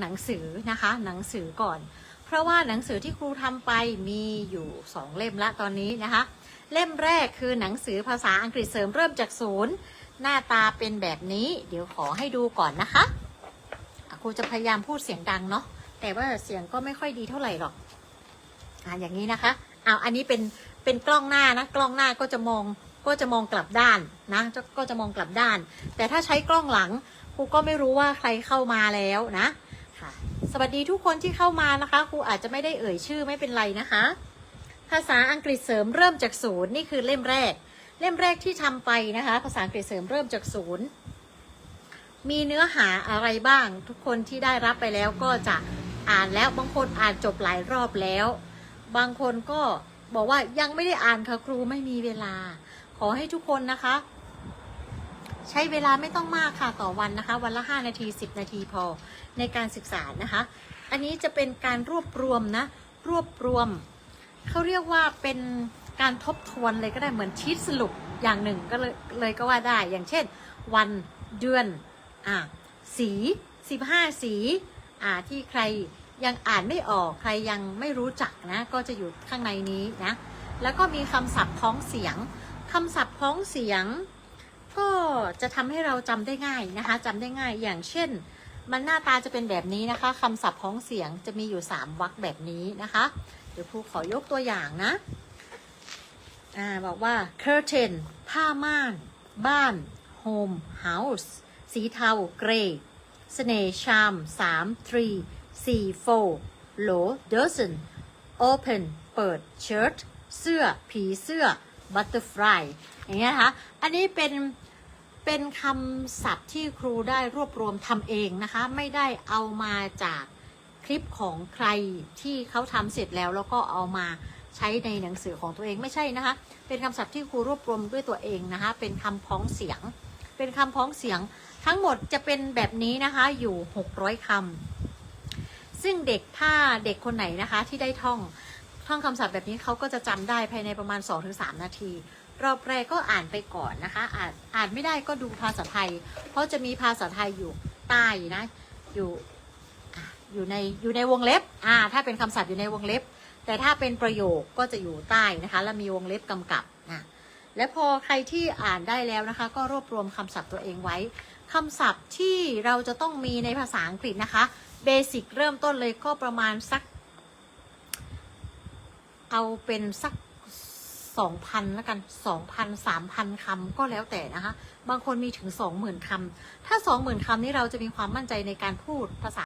หนังสือนะคะ หนังสือก่อน เพราะว่าหนังสือที่ครูทำไปมีอยู่สองเล่มละตอนนี้นะคะ เล่มแรกคือหนังสือภาษาอังกฤษเสริมเริ่มจากศูนย์หน้าตาเป็นแบบนี้ เดี๋ยวขอให้ดูก่อนนะคะครูจะพยายามพูดเสียงดังเนาะแต่ว่าเสียงก็ไม่ค่อยดีเท่าไหร่หรอกอะอย่างนี้นะคะเอาอันนี้เป็นเป็นกล้องหน้านะ กล้องหน้าก็จะมองก็จะมองกลับด้านนะก็จะมองกลับด้าน แต่ถ้าใช้กล้องหลังครูก็ไม่รู้ว่าใครเข้ามาแล้วนะ ค่ะ สวัสดีทุกคนที่เข้ามานะคะครูอาจจะไม่ได้เอ่ยชื่อไม่เป็นไรนะคะ ภาษาอังกฤษเสริมเริ่มจากศูนย์นี่คือเล่มแรก เล่มแรกที่ทำไปนะคะ ภาษาอังกฤษเสริมเริ่มจากศูนย์มีเนื้อหาอะไรบ้าง ทุกคนที่ได้รับไปแล้วก็จะอ่านแล้วบางคนอ่านจบหลายรอบแล้ว บางคนก็บอกว่ายังไม่ได้อ่านค่ะครูไม่มีเวลา ขอให้ทุกคนนะคะ ใช้เวลาไม่ต้องมากค่ะต่อวันนะคะ วันละ 5 นาที 10 นาทีพอในการศึกษานะคะ อันนี้จะเป็นการรวบรวมนะ รวบรวม เขาเรียกว่าเป็นการทบทวนเลยก็ได้เหมือนชีตสรุปอย่างหนึ่งก็เลยเลยก็ว่าได้ อย่างเช่น วันเดือนอ่าสี 15 สีอ่าที่ใครยังอ่านไม่ออกใครยังไม่รู้จักนะ ก็จะอยู่ข้างในนี้นะ แล้วก็มีคำศัพท์พ้องเสียงคำศัพท์พ้องเสียง ก็จะทำให้เราจำได้ง่ายนะคะจำได้ง่ายอย่างเช่น มันหน้าตาจะเป็นแบบนี้นะคะคำศัพท์พ้องเสียงจะมีอยู่ 3วรรคแบบนี้นะคะ เดี๋ยวครูขอยกตัวอย่างนะอ่าบอกว่า curtain ผ้าม่าน บ้าน home house สีเทา gray เสน่ห์ชามสาม three สี่ four โหล dozen open เปิด shirt เสื้อ ผีเสื้อ butterfly อย่างเงี้ยนะคะอันนี้เป็นเป็นคำศัพท์ที่ครูได้รวบรวมทำเองนะคะ ไม่ได้เอามาจากคลิปของใครที่เขาทำเสร็จแล้วแล้วก็เอามาใช้ในหนังสือของตัวเองไม่ใช่นะคะ เป็นคำศัพท์ที่ครูรวบรวมด้วยตัวเองนะคะ เป็นคำพ้องเสียง เป็นคำพ้องเสียง ทั้งหมดจะเป็นแบบนี้นะคะอยู่ 600คำซึ่งเด็กถ้าเด็กคนไหนนะคะที่ได้ท่อง ท่องคำศัพท์แบบนี้เขาก็จะจำได้ภายในประมาณ 2-3 นาที รอบแรกก็อ่านไปก่อนนะคะ อ่านอ่านไม่ได้ก็ดูภาษาไทย เพราะจะมีภาษาไทยอยู่ใต้นะ อยู่อะอยู่ในอยู่ในวงเล็บ อ่า ถ้าเป็นคำศัพท์อยู่ในวงเล็บ แต่ถ้าเป็นประโยคก็จะอยู่ใต้นะคะ แล้วมีวงเล็บกำกับนะและพอใครที่อ่านได้แล้วนะคะ ก็รวบรวมคำศัพท์ตัวเองไว้คำศัพท์ที่เราจะต้องมีในภาษาอังกฤษนะคะ เบสิกเริ่มต้นเลยก็ประมาณสัก เอาเป็นสักสองพันแล้วกันสองพันสามพันคำก็แล้วแต่นะคะ บางคนมีถึงสองหมื่นคำถ้าสองหมื่นคำนี้เราจะมีความมั่นใจในการพูดภาษา